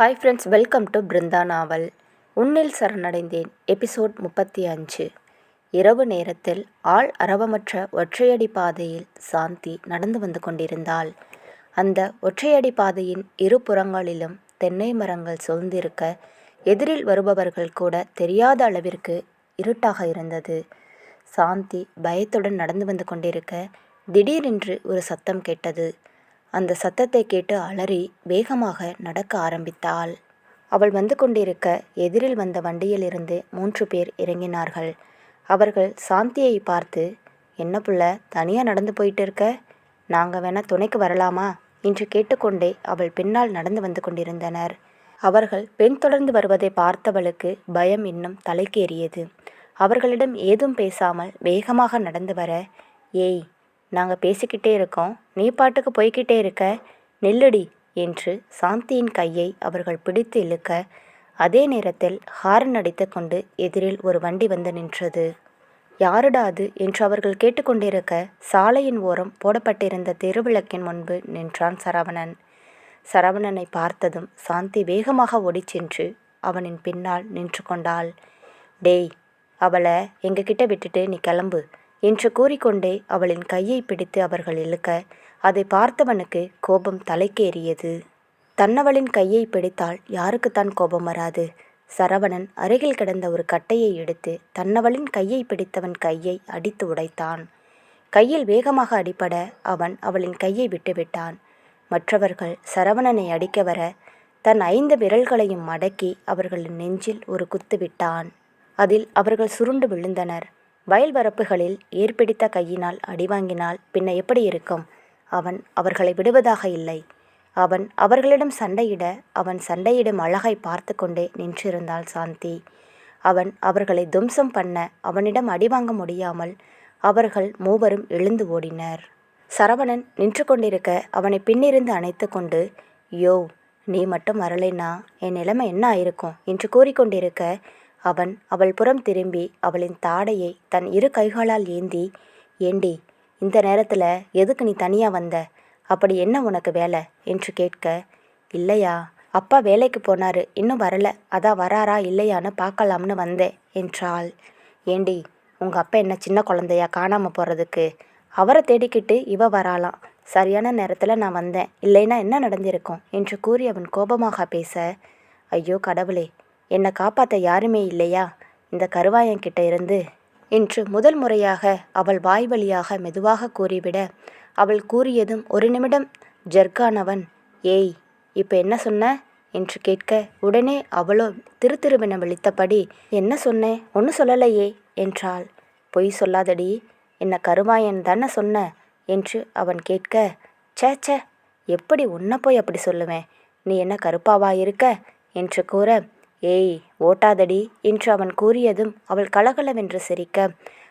Hi friends welcome to Brinda novel உன்னில் சரணடைந்தேன். Episode முப்பத்தி அஞ்சு. இரவு நேரத்தில் ஆள் அரவமற்ற ஒற்றையடி பாதையில் சாந்தி நடந்து வந்து கொண்டிருந்தாள். அந்த ஒற்றையடி பாதையின் இரு புறங்களிலும் தென்னை மரங்கள் சூழ்ந்திருக்க எதிரில் வருபவர்கள் கூட தெரியாத அளவிற்கு இருட்டாக இருந்தது. சாந்தி பயத்துடன் நடந்து வந்து கொண்டிருக்க திடீரென்று ஒரு சத்தம் கேட்டது. அந்த சத்தத்தை கேட்டு அலறி வேகமாக நடக்க ஆரம்பித்தாள். அவள் வந்து கொண்டிருக்க எதிரில் வந்த வண்டியிலிருந்து மூன்று பேர் இறங்கினார்கள். அவர்கள் சாந்தியை பார்த்து என்ன புள்ள தனியாக நடந்து போயிட்டு இருக்க? நாங்கள் வேணா துணைக்கு வரலாமா? என்று கேட்டுக்கொண்டே அவள் பின்னால் நடந்து வந்து கொண்டிருந்தனர். அவர்கள் பெண் தொடர்ந்து வருவதை பார்த்தவளுக்கு பயம் இன்னும் தலைக்கேறியது. அவர்களிடம் ஏதும் பேசாமல் வேகமாக நடந்து வர ஏய் நாங்கள் பேசிக்கிட்டே இருக்கோம். நீ பாட்டுக்கு போய்கிட்டே இருக்க. நில்லுடி என்று சாந்தியின் கையை அவர்கள் பிடித்து இழுக்க அதே நேரத்தில் ஹாரன் அடித்து கொண்டு எதிரில் ஒரு வண்டி வந்து நின்றது. யாருடா அது? என்று அவர்கள் கேட்டுக்கொண்டிருக்க சாலையின் ஓரம் போடப்பட்டிருந்த தெருவிளக்கின் முன்பு நின்றான் சரவணன். சரவணனை பார்த்ததும் சாந்தி வேகமாக ஓடிச் சென்று அவனின் பின்னால் நின்று கொண்டாள். டேய் அவளை எங்ககிட்ட விட்டுட்டு நீ கிளம்பு. என்று கூறிக்கொண்டே அவளின் கையை பிடித்து அவர்கள் இழுக்க அதை பார்த்தவனுக்கு கோபம் தலைக்கேறியது. தன்னவளின் கையை பிடித்தால் யாருக்குத்தான் கோபம் வராது. சரவணன் அருகில் கிடந்த ஒரு கட்டையை எடுத்து தன்னவளின் கையை பிடித்தவன் கையை அடித்து உடைத்தான். கையில் வேகமாக அடிபட அவன் அவளின் கையை விட்டுவிட்டான் மற்றவர்கள் சரவணனை அடிக்க வர தன் ஐந்து விரல்களையும் மடக்கி அவர்களின் நெஞ்சில் ஒரு குத்து விட்டான். அதில் அவர்கள் சுருண்டு விழுந்தனர். வயல் வரப்புகளில் ஏற்பிடித்த கையினால் அடிவாங்கினால் பின்ன எப்படி இருக்கும்? அவன் அவர்களை விடுவதாக இல்லை. அவன் அவர்களிடம் சண்டையிட அவன் சண்டையிடும் அழகை பார்த்து கொண்டே நின்றிருந்தாள் சாந்தி. அவன் அவர்களை தும்சம் பண்ண அவனிடம் அடிவாங்க முடியாமல் அவர்கள் மூவரும் எழுந்து ஓடினர். சரவணன் நின்று கொண்டிருக்க அவனை பின்னிருந்து அணைத்து கொண்டு யோ நீ மட்டும் வரலைன்னா என் நிலைமை என்ன ஆயிருக்கும்? என்று கூறிக்கொண்டிருக்க அவன் அவள் புறம் திரும்பி அவளின் தாடையை தன் இரு கைகளால் ஏந்தி ஏண்டி இந்த நேரத்தில் எதுக்கு நீ தனியாக வந்த? அப்படி என்ன உனக்கு வேலை? என்று கேட்க இல்லையா அப்பா வேலைக்கு போனார் இன்னும் வரல அதான் வராரா இல்லையான்னு பார்க்கலாம்னு வந்தேன் என்றாள். ஏண்டி உங்கள் அப்பா என்ன சின்ன குழந்தையா காணாமல் போகிறதுக்கு அவரை தேடிக்கிட்டு இவ வராளாம். சரியான நேரத்தில் நான் வந்தேன் இல்லைன்னா என்ன நடந்திருக்கும்? என்று கூறி அவன் கோபமாக பேச ஐயோ கடவுளே என்னை காப்பாற்ற யாருமே இல்லையா? இந்த கருவாயங்கிட்ட இருந்து என்று முதல் முறையாக அவள் வாய் வழியாக மெதுவாக கூறிவிட அவள் கூறியதும் ஒரு நிமிடம் ஜர்கானவன் ஏய் இப்போ என்ன சொன்ன? என்று கேட்க உடனே அவளோ திரு திருவினம் விழித்தபடி என்ன சொன்னேன் ஒன்றும் சொல்லலையே என்றாள். பொய் சொல்லாதடி என்ன கருவாயன் தானே சொன்ன? என்று அவன் கேட்க சே சே எப்படி உன்னை போய் அப்படி சொல்லுவேன்? நீ என்ன கருப்பாவா இருக்க? என்று கூற ஏய் ஓட்டாதடி என்று அவன் கூறியதும் அவள் கலகலவென்று சிரிக்க.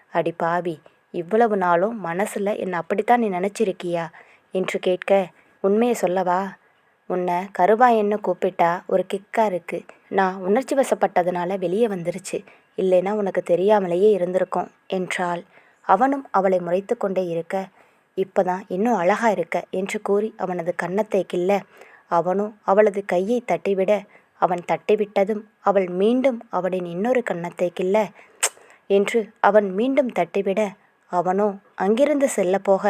அடி பாவி இவ்வளவு நாளும் மனசில் என்னை அப்படித்தான் நீ நினச்சிருக்கியா? என்று கேட்க உண்மையை சொல்லவா? உன்னை கருவாயன்னு கூப்பிட்டா ஒரு கிக்காக இருக்குது நான் உணர்ச்சி வசப்பட்டதுனால வெளியே வந்துருச்சு. இல்லைன்னா உனக்கு தெரியாமலேயே இருந்திருக்கும் என்றாள். அவனும் அவளை முறைத்து கொண்டே இருக்க இப்போதான் இன்னும் அழகா இருக்க என்று கூறி அவனது கன்னத்தை கில்ல அவனும் அவளது கையை தட்டிவிட அவன் தட்டிவிட்டதும் அவள் மீண்டும் அவனின் இன்னொரு கன்னத்தை கிள்ள என்று அவன் மீண்டும் தட்டிவிட அவனோ அங்கிருந்து செல்ல போக.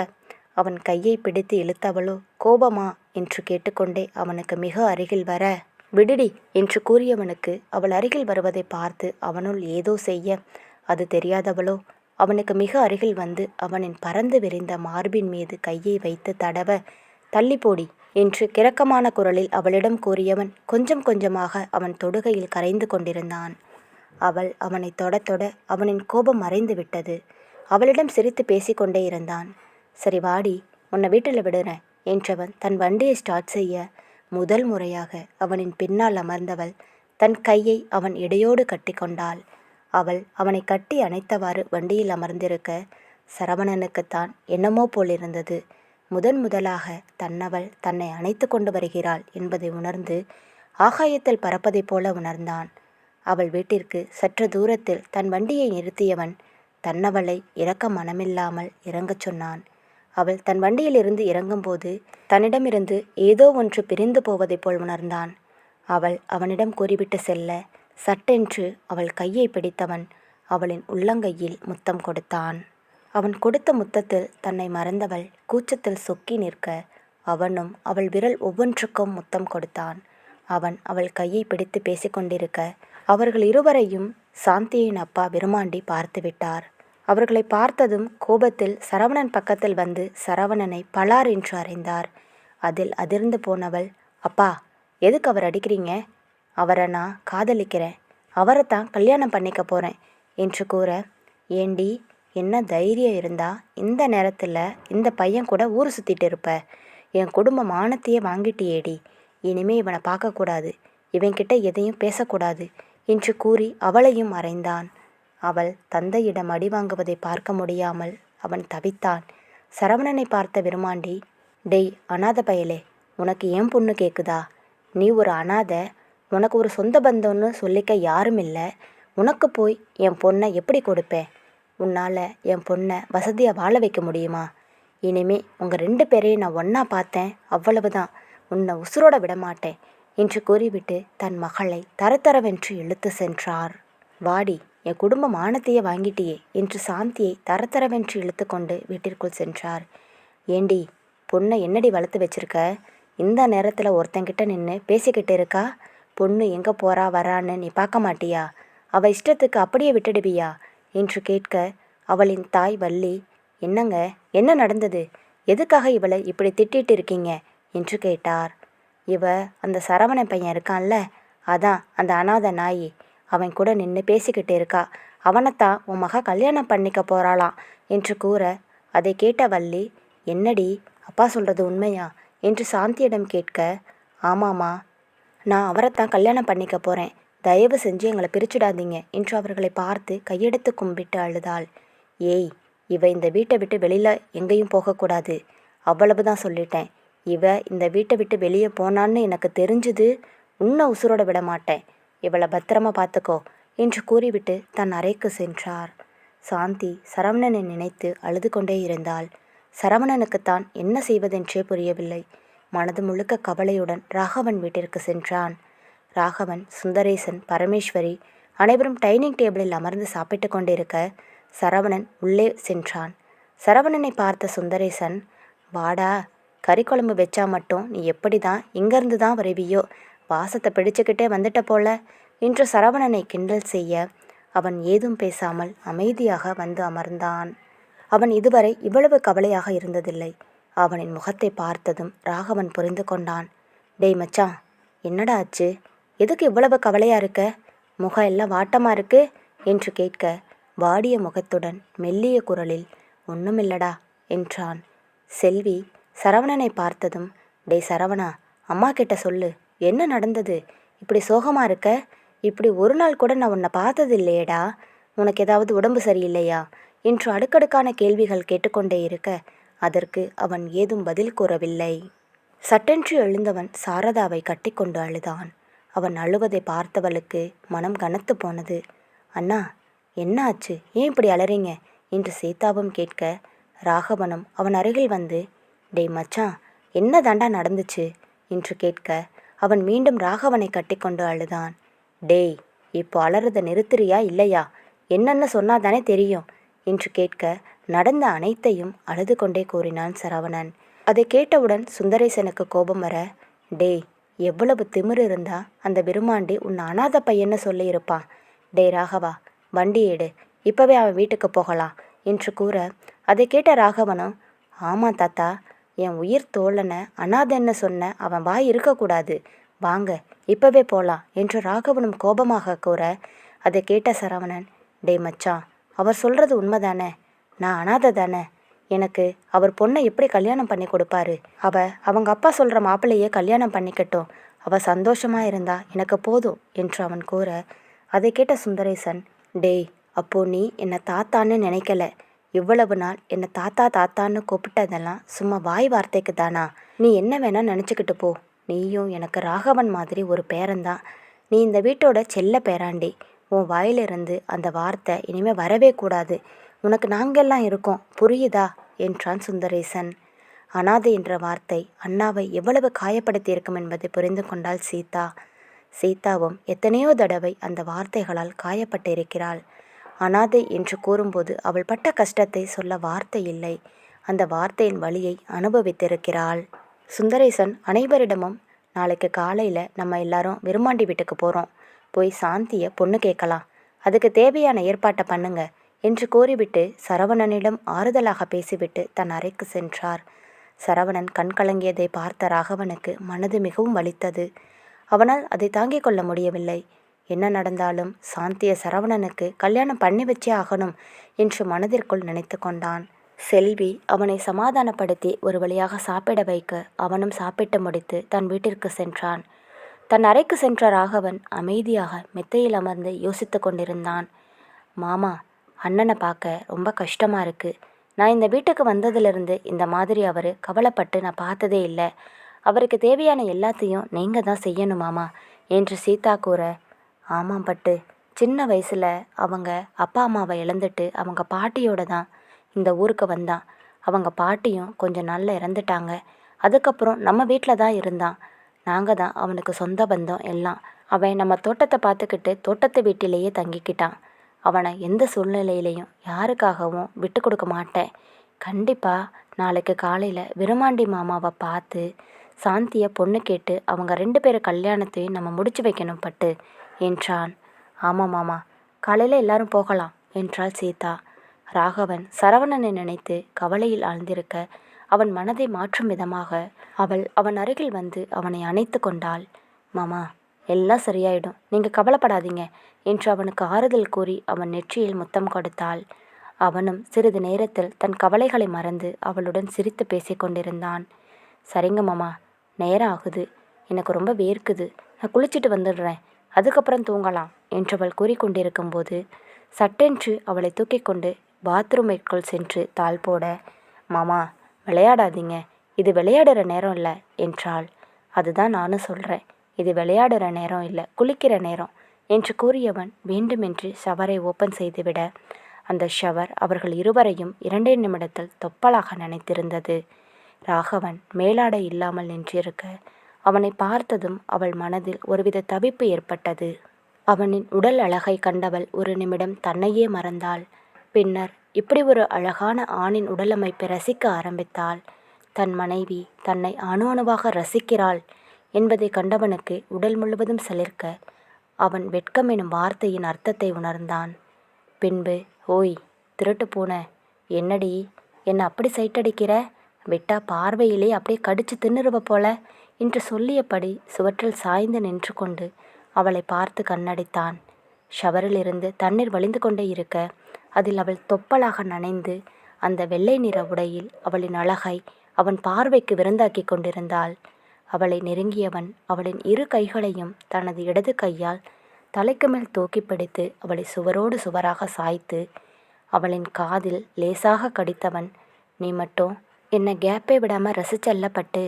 அவன் கையை பிடித்து இழுத்தவளோ கோபமா? என்று கேட்டுக்கொண்டே அவனுக்கு மிக அருகில் வர விடுடி என்று கூறியவனுக்கு அவள் அருகில் வருவதை பார்த்து அவனுள் ஏதோ செய்ய அது தெரியாதவளோ அவனுக்கு மிக அருகில் வந்து அவனின் பறந்து விரிந்த மார்பின் மீது கையை வைத்து தடவ தள்ளிப்போடி போடி என்று கிறக்கமான குரலில் அவளிடம் கூறியவன் கொஞ்சம் கொஞ்சமாக அவன் தொடுகையில் கரைந்து கொண்டிருந்தான். அவள் அவனை தொட தொட அவனின் கோபம் மறைந்து விட்டது. அவளிடம் சிரித்து பேசிக்கொண்டே இருந்தான். சரி வாடி உன்னை வீட்டில் விடுறேன் என்றவன் தன் வண்டியை ஸ்டார்ட் செய்ய முதல் முறையாக அவனின் பின்னால் அமர்ந்தவள் தன் கையை அவன் இடையோடு கட்டி கொண்டாள். அவள் அவனை கட்டி அணைத்தவாறு வண்டியில் அமர்ந்திருக்க சரவணனுக்குத்தான் என்னமோ போலிருந்தது. முதன் முதலாக தன்னவள் தன்னை அணைத்து கொண்டு வருகிறாள் என்பதை உணர்ந்து ஆகாயத்தில் பறப்பதைப் போல உணர்ந்தான். அவள் வீட்டிற்கு சற்று தூரத்தில் தன் வண்டியை நிறுத்தியவன் தன்னவளை இறக்க மனமில்லாமல் இறங்கச் சொன்னான். அவள் தன் வண்டியிலிருந்து இறங்கும்போது தன்னிடமிருந்து ஏதோ ஒன்று பிரிந்து போவதைப் போல் உணர்ந்தான். அவள் அவனிடம் கூறிவிட்டு செல்ல சட்டென்று அவள் கையை பிடித்தவன் அவளின் உள்ளங்கையில் முத்தம் கொடுத்தான். அவன் கொடுத்த முத்தத்தில் தன்னை மறந்தவள் கூச்சத்தில் சொக்கி நிற்க அவனும் அவள் விரல் ஒவ்வொன்றுக்கும் முத்தம் கொடுத்தான். அவன் அவள் கையை பிடித்து பேசிக்கொண்டிருக்க அவர்கள் இருவரையும் சாந்தியின் அப்பா விருமாண்டி பார்த்து விட்டார். அவர்களை பார்த்ததும் கோபத்தில் சரவணன் பக்கத்தில் வந்து சரவணனை பலார் என்று அறைந்தார். அதில் அதிர்ந்து போனவள் அப்பா எதுக்கு அவர் அடிக்கிறீங்க? அவரை நான் காதலிக்கிறேன். அவரை தான் கல்யாணம் பண்ணிக்க போகிறேன் என்று கூற ஏண்டி என்ன தைரியம் இருந்தா இந்த நேரத்தில் இந்த பையன் கூட ஊர் சுற்றிட்டு இருப்ப. என் குடும்ப மானத்தையே வாங்கிட்டியேடி. இனிமே இவனை பார்க்கக்கூடாது இவன்கிட்ட எதையும் பேசக்கூடாது என்று கூறி அவளையும் மறைந்தான். அவள் தந்தையிடம் அடி வாங்குவதை பார்க்க முடியாமல் அவன் தவித்தான். சரவணனை பார்த்த விருமாண்டி டேய் அனாத பயலே உனக்கு ஏன் பொண்ணு கேட்குதா நீ ஒரு அனாதை உனக்கு ஒரு சொந்த பந்தம்னு சொல்லிக்க யாரும் இல்லை. உனக்கு போய் என் பொண்ணை எப்படி கொடுப்பேன்? உன்னால் என் பொண்ணை வசதியாக வாழ வைக்க முடியுமா? இனிமே உங்கள் ரெண்டு பேரையும் நான் ஒன்றா பார்த்தேன். அவ்வளவுதான். உன்னை உசுரோட விட மாட்டேன் என்று கூறிவிட்டு தன் மகளை தரத்தரவென்று இழுத்து சென்றார். வாடி என் குடும்ப மானத்தையே வாங்கிட்டியே என்று சாந்தியை தரத்தரவென்று இழுத்து கொண்டு வீட்டிற்குள் சென்றார். ஏண்டி பொண்ணை என்னடி வளர்த்து வச்சிருக்க? இந்த நேரத்தில் ஒருத்தங்கிட்ட நின்று பேசிக்கிட்டு இருக்கா? பொண்ணு எங்கே போகிறா வரான்னு நீ பார்க்க மாட்டியா? அவள் இஷ்டத்துக்கு அப்படியே விட்டுடுவியா? என்று கேட்க அவளின் தாய் வள்ளி என்னங்க? என்ன நடந்தது? எதுக்காக இவளை இப்படி திட்டிட்டு இருக்கீங்க? என்று கேட்டார். இவ அந்த சரவண பையன் இருக்கான்ல அதான் அந்த அனாத நாயி. அவன் கூட நின்று பேசிக்கிட்டு இருக்கா. அவனைத்தான் உன் மக கல்யாணம் பண்ணிக்க போறாளாம் என்று கூற அதை கேட்ட வள்ளி என்னடி அப்பா சொல்கிறது உண்மையா? என்று சாந்தியிடம் கேட்க ஆமாம்மா நான் அவரைத்தான் கல்யாணம் பண்ணிக்க போகிறேன் தயவு செஞ்சு எங்களை பிரிச்சுடாதீங்க. என்று அவர்களை பார்த்து கையெடுத்து கும்பிட்டு அழுதாள். ஏய் இவ இந்த வீட்டை விட்டு வெளியில் எங்கேயும் போகக்கூடாது. அவ்வளவு தான் சொல்லிட்டேன். இவ இந்த வீட்டை விட்டு வெளியே போனான்னு எனக்கு தெரிஞ்சுது. உன்னை உசுரோட விட மாட்டேன். இவளை பத்திரமா பார்த்துக்கோ என்று கூறிவிட்டு தன் அறைக்கு சென்றார். சாந்தி சரவணனை நினைத்து அழுது கொண்டே இருந்தாள். சரவணனுக்குத்தான் என்ன செய்வதென்றே புரியவில்லை. மனது முழுக்க கவலையுடன் ராகவன் வீட்டிற்கு சென்றான். ராகவன் சுந்தரேசன் பரமேஸ்வரி அனைவரும் டைனிங் டேபிளில் அமர்ந்து சாப்பிட்டு கொண்டிருக்க சரவணன் உள்ளே சென்றான். சரவணனை பார்த்த சுந்தரேசன் வாடா கறி குழம்பு வச்சா மட்டும் நீ எப்படி தான் இங்கேருந்து தான் வருவியோ? வாசத்தை பிடிச்சுக்கிட்டே வந்துட்ட போல? என்று சரவணனை கிண்டல் செய்ய அவன் ஏதும் பேசாமல் அமைதியாக வந்து அமர்ந்தான். அவன் இதுவரை இவ்வளவு கவலையாக இருந்ததில்லை. அவனின் முகத்தை பார்த்ததும் ராகவன் புரிந்து கொண்டான். டேய் மச்சான் என்னடா ஆச்சு? எதுக்கு இவ்வளவு கவலையாக இருக்க? முகம் எல்லாம் வாட்டமாக இருக்கு? என்று கேட்க வாடிய முகத்துடன் மெல்லிய குரலில் ஒன்றுமில்லடா என்றான். செல்வி சரவணனை பார்த்ததும் டேய் சரவணா அம்மா கிட்ட சொல்லு என்ன நடந்தது? இப்படி சோகமாக இருக்க? இப்படி ஒரு நாள் கூட நான் உன்னை பார்த்தது இல்லையடா? உனக்கு ஏதாவது உடம்பு சரியில்லையா? என்று அடுக்கடுக்கான கேள்விகள் கேட்டுக்கொண்டே இருக்க அதற்கு அவன் ஏதும் பதில் கூறவில்லை. சட்டென்று எழுந்தவன் சாரதாவை கட்டிக்கொண்டு அழுதான். அவன் அழுவதை பார்த்தவளுக்கு மனம் கனத்து போனது. அண்ணா என்ன ஆச்சு ஏன் இப்படி அலறீங்க? என்று சீதாவும் கேட்க ராகவனும் அவன் அருகில் வந்து டேய் மச்சான் என்ன தாண்டா நடந்துச்சு? என்று கேட்க அவன் மீண்டும் ராகவனை கட்டிக்கொண்டு அழுதான். டேய் இப்போ அலறத நிறுத்துறியா இல்லையா? என்னன்னு சொன்னாதானே தெரியும்? என்று கேட்க நடந்த அனைத்தையும் அழுது கொண்டே கூறினான் சரவணன். அதை கேட்டவுடன் சுந்தரேசனுக்கு கோபம் வர டேய் எவ்வளவு திமிரு இருந்தா அந்த விருமாண்டி உன் அனாத பையன்னு சொல்லியிருப்பான் டேய் ராகவா வண்டி எடு இப்போவே அவன் வீட்டுக்கு போகலாம் என்று கூற அதை கேட்ட ராகவனும் ஆமாம் தாத்தா என் உயிர் தோழனை அனாதைன்னு சொன்ன அவன் வாய் இருக்கக்கூடாது. வாங்க இப்போவே போகலாம் என்று ராகவனும் கோபமாக கூற அதை கேட்ட சரவணன் டேய் மச்சான் அவர் சொல்கிறது உண்மைதானே? நான் அனாதை தானே எனக்கு அவர் பொண்ணை எப்படி கல்யாணம் பண்ணி கொடுப்பாரு? அவ அவங்க அப்பா சொல்கிற மாப்பிள்ளையே கல்யாணம் பண்ணிக்கட்டும். அவ சந்தோஷமா இருந்தா எனக்கு போதும் என்று அவன் கூற அதை கேட்ட சுந்தரேசன் டேய் அப்போ நீ என்னை தாத்தான்னு நினைக்கல? இவ்வளவு நாள் என்னை தாத்தா தாத்தான்னு கூப்பிட்டதெல்லாம் சும்மா வாய் வார்த்தைக்கு தானா? நீ என்ன வேணா நினச்சிக்கிட்டு போ. நீயும் எனக்கு ராகவன் மாதிரி ஒரு பேரன்தான். நீ இந்த வீட்டோட செல்ல பேராண்டி. உன் வாயிலிருந்து அந்த வார்த்தை இனிமேல் வரவே கூடாது. உனக்கு நாங்கெல்லாம் இருக்கோம். புரியுதா? என்றான் சுந்தரேசன். அனாதை என்ற வார்த்தை அண்ணாவை எவ்வளவு காயப்படுத்தியிருக்கும் என்பதை புரிந்து கொண்டாள் சீதா. சீதாவும் எத்தனையோ தடவை அந்த வார்த்தைகளால் காயப்பட்டிருக்கிறாள். அனாதை என்று கூறும்போது அவள் பட்ட கஷ்டத்தை சொல்ல வார்த்தை இல்லை. அந்த வார்த்தையின் வழியை அனுபவித்திருக்கிறாள். சுந்தரேசன் அனைவரிடமும் நாளைக்கு காலையில் நம்ம எல்லாரும் விருமாண்டி வீட்டுக்கு போகிறோம் போய் சாந்தியை பொண்ணு கேட்கலாம். அதுக்கு தேவையான ஏற்பாட்டை பண்ணுங்கள் என்று கூறிவிட்டு சரவணனிடம் ஆறுதலாக பேசிவிட்டு தன் அறைக்கு சென்றார். சரவணன் கண்கலங்கியதை பார்த்த ராகவனுக்கு மனது மிகவும் வலித்தது. அவனால் அதை தாங்கிக் கொள்ள முடியவில்லை. என்ன நடந்தாலும் சாந்திய சரவணனுக்கு கல்யாணம் பண்ணி வச்சே ஆகணும் என்று மனதிற்குள் நினைத்து கொண்டான். செல்வி அவனை சமாதானப்படுத்தி ஒரு வழியாக சாப்பிட வைக்க அவனும் சாப்பிட்டு முடித்து தன் வீட்டிற்கு சென்றான். தன் அறைக்கு சென்ற ராகவன் அமைதியாக மெத்தையில் அமர்ந்து யோசித்து கொண்டிருந்தான். மாமா அண்ணனை பார்க்க ரொம்ப கஷ்டமாக இருக்குது நான் இந்த வீட்டுக்கு வந்ததுலேருந்து இந்த மாதிரி அவர் கவலைப்பட்டு நான் பார்த்ததே இல்லை. அவருக்கு தேவையான எல்லாத்தையும் நீங்கள் தான் செய்யணும் மாமா என்று சீதா கூற. ஆமாம் பட்டு. சின்ன வயசில் அவங்க அப்பா அம்மாவை இழந்துட்டு அவங்க பாட்டியோட தான் இந்த ஊருக்கு வந்தான். அவங்க பாட்டியும் கொஞ்சம் நாளில் இறந்துட்டாங்க. அதுக்கப்புறம் நம்ம வீட்டில் தான் இருந்தான். நாங்கள் தான் அவனுக்கு சொந்த பந்தம் எல்லாம். அவன் நம்ம தோட்டத்தை பார்த்துக்கிட்டு தோட்டத்து வீட்டிலேயே தங்கிக்கிட்டான். அவனை எந்த சூழ்நிலையிலையும் யாருக்காகவும் விட்டு கொடுக்க மாட்டேன். கண்டிப்பாக நாளைக்கு காலையில் விருமாண்டி மாமாவை பார்த்து சாந்தியை பொண்ணு கேட்டு அவங்க ரெண்டு பேர் கல்யாணத்தையும் நம்ம முடிச்சு வைக்கணும் பட்டு என்றான். ஆமாம் மாமா காலையில் எல்லாரும் போகலாம் என்றாள் சீதா. ராகவன் சரவணனை நினைத்து கவலையில் ஆழ்ந்திருக்க அவன் மனதை மாற்றும் விதமாக அவள் அவன் அருகில் வந்து அவனை அணைத்து கொண்டாள். மாமா எல்லாம் சரியாயிடும். நீங்கள் கவலைப்படாதீங்க என்று அவனுக்கு ஆறுதல் கூறி அவன் நெற்றியில் முத்தம் கொடுத்தாள். அவனும் சிறிது நேரத்தில் தன் கவலைகளை மறந்து அவளுடன் சிரித்து பேசிக்கொண்டிருந்தான் சரிங்க மாமா நேரம் ஆகுது. எனக்கு ரொம்ப வேர்க்குது. நான் குளிச்சுட்டு வந்துடுறேன். அதுக்கப்புறம் தூங்கலாம் என்றவள் கூறிக்கொண்டிருக்கும்போது சட்டென்று அவளை தூக்கி கொண்டு பாத்ரூமிற்குள் சென்று தாள் போட மாமா விளையாடாதீங்க. இது விளையாடுற நேரம் இல்லை என்றாள். அதுதான் நானும் சொல்கிறேன் இது விளையாடுற நேரம் இல்லை குளிக்கிற நேரம் என்று கூறியவன் வேண்டுமென்று ஷவரை ஓப்பன் செய்துவிட அந்த ஷவர் அவர்கள் இருவரையும் இரண்டே நிமிடத்தில் தொப்பலாக நினைத்திருந்தது. ராகவன் மேலாடை இல்லாமல் நின்றிருக்க அவனை பார்த்ததும் அவள் மனதில் ஒருவித தவிப்பு ஏற்பட்டது. அவனின் உடல் அழகை கண்டவள் ஒரு நிமிடம் தன்னையே மறந்தாள். பின்னர் இப்படி ஒரு அழகான ஆணின் உடலமைப்பை ரசிக்க ஆரம்பித்தாள். தன் மனைவி தன்னை அணு அணுவாக ரசிக்கிறாள். என்பதை கண்டவனுக்கு உடல் முழுவதும் சிலிர்க்க அவன் வெட்கம் எனும் வார்த்தையின் அர்த்தத்தை உணர்ந்தான். பின்பு ஓய் திருட்டு பூன என்னடி? என்னை அப்படி சைட்டடிக்கிற? விட்டா பார்வையிலே அப்படியே கடிச்சு தின்னுருவ போல என்று சொல்லியபடி சுவற்றில் சாய்ந்து நின்று கொண்டு அவளை பார்த்து கண்ணடித்தான். ஷவரிலிருந்து தண்ணீர் வழிந்து கொண்டே இருக்க அதில் அவள் தொப்பலாக நனைந்து அந்த வெள்ளை நிற உடையில் அவளின் அழகை அவன் பார்வைக்கு விருந்தாக்கி கொண்டிருந்தாள். அவளை நெருங்கியவன் அவளின் இரு கைகளையும் தனது இடது கையால் தலைக்கு மேல் தூக்கி பிடித்து அவளை சுவரோடு சுவராக சாய்த்து அவளின் காதில் லேசாக கடித்தவன் நீ மட்டும் என்னை கேப்பே விடாமல் ரசிச்சல்லப்பட்டு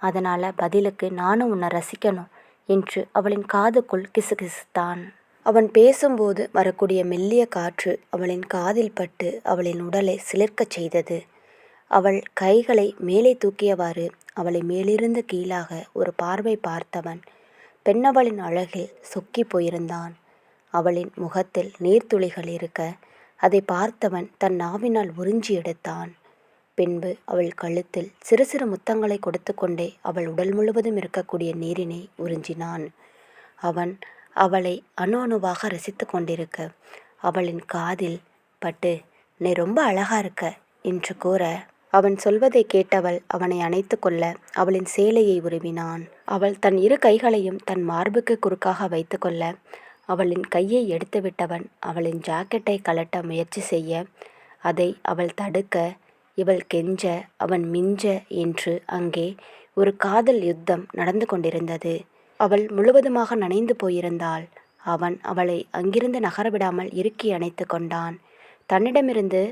அதனால் பதிலுக்கு நானும் உன்னை ரசிக்கணும் என்று அவளின் காதுக்குள் கிசுகிசுத்தான். அவன் பேசும்போது வரக்கூடிய மெல்லிய காற்று அவளின் காதில் பட்டு அவளின் உடலை சிலிர்க்கச் செய்தது. அவள் கைகளை மேலே தூக்கியவாறு அவளை மேலிருந்து கீழாக ஒரு பார்வை பார்த்தவன் பெண்ணவளின் அழகில் சொக்கி போயிருந்தான். அவளின் முகத்தில் நீர்த்துளிகள் இருக்க அதை பார்த்தவன் தன் நாவினால் உறிஞ்சி எடுத்தான். பின்பு அவள் கழுத்தில் சிறு சிறு முத்தங்களை கொடுத்து கொண்டே அவள் உடல் முழுவதும் இருக்கக்கூடிய நீரினை உறிஞ்சினான். அவன் அவளை அணு அணுவாக ரசித்து கொண்டிருக்க அவளின் காதில் பட்டு நீ ரொம்ப அழகா இருக்க என்று கூற அவன் சொல்வதை கேட்டவள் அவனை அணைத்து கொள்ள அவளின் சேலையை உருவினான். அவள் தன் இரு கைகளையும் தன் மார்புக்கு குறுக்காக வைத்து கொள்ள அவளின் கையை எடுத்துவிட்டவன் அவளின் ஜாக்கெட்டை கலட்ட முயற்சி செய்ய அதை அவள் தடுக்க இவள் கெஞ்ச அவன் மிஞ்ச என்று அங்கே ஒரு காதல் யுத்தம் நடந்து கொண்டிருந்தது. அவள் முழுவதுமாக நனைந்து போயிருந்தாள். அவன் அவளை அங்கிருந்து நகரவிடாமல் இறுக்கி அணைத்து கொண்டான். தன்னிடமிருந்து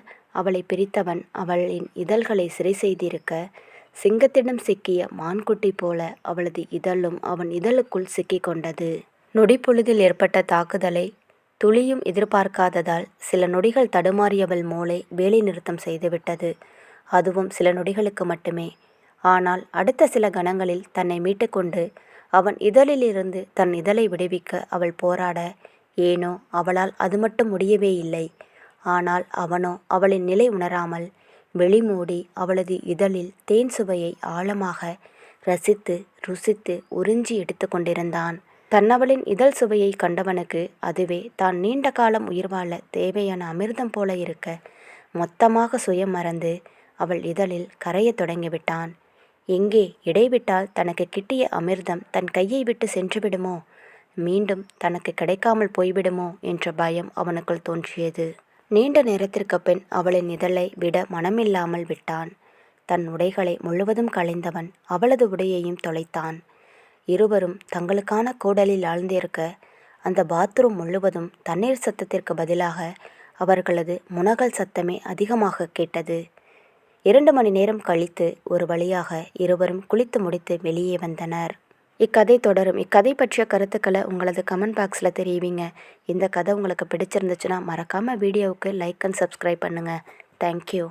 அவளை பிரித்தவன் அவளின் இதழ்களை சிறை செய்திருக்க சிங்கத்திடம் சிக்கிய மான்குட்டி போல அவளது இதழும் அவன் இதழுக்குள் சிக்கிக்கொண்டது நொடிப்பொழுதில் ஏற்பட்ட தாக்குதலை துளியும் எதிர்பார்க்காததால் சில நொடிகள் தடுமாறியவள் மூளை வேலை நிறுத்தம் செய்துவிட்டது. அதுவும் சில நொடிகளுக்கு மட்டுமே. ஆனால் அடுத்த சில கணங்களில் தன்னை மீட்டுக்கொண்டு அவன் இதழிலிருந்து தன் இதழை விடுவிக்க அவள் போராட ஏனோ அவளால் அது மட்டும் முடியவே இல்லை. ஆனால் அவனோ அவளின் நிலை உணராமல் வெளிமூடி அவளது இதழில் தேன் சுவையை ஆழமாக ரசித்து ருசித்து உறிஞ்சி எடுத்து கொண்டிருந்தான். தன்னவளின் இதழ் சுவையை கண்டவனுக்கு அதுவே தான் நீண்ட காலம் உயிர் வாழ தேவையான அமிர்தம் போல இருக்க மொத்தமாக சுயம் மறந்து அவள் இதழில் கரையத் தொடங்கிவிட்டான். எங்கே? இடைவிட்டால் தனக்கு கிட்டிய அமிர்தம் தன் கையை விட்டு சென்றுவிடுமோ மீண்டும் தனக்கு கிடைக்காமல் போய்விடுமோ? என்ற பயம் அவனுக்குள் தோன்றியது. நீண்ட நேரத்திற்கு பின் அவளின் இதழை விட மனமில்லாமல் விட்டான். தன் உடைகளை முழுவதும் களைந்தவன் அவளது உடையையும் தொலைத்தான். இருவரும் தங்களுக்கான கூடலில் ஆழ்ந்திருக்க அந்த பாத்ரூம் முழுவதும் தண்ணீர் சத்தத்திற்கு பதிலாக அவர்களது முனகல் சத்தமே அதிகமாக கேட்டது. இரண்டு மணி நேரம் கழித்து ஒரு வழியாக இருவரும் குளித்து முடித்து வெளியே வந்தனர். இக்கதை தொடரும். இக்கதை பற்றிய கருத்துக்களை உங்களது கமெண்ட் பாக்ஸில் தெரிவிங்க. இந்த கதை உங்களுக்கு பிடிச்சிருந்துச்சுன்னா மறக்காமல் வீடியோவுக்கு லைக் அண்ட் சப்ஸ்கிரைப் பண்ணுங்கள் தேங்க்யூ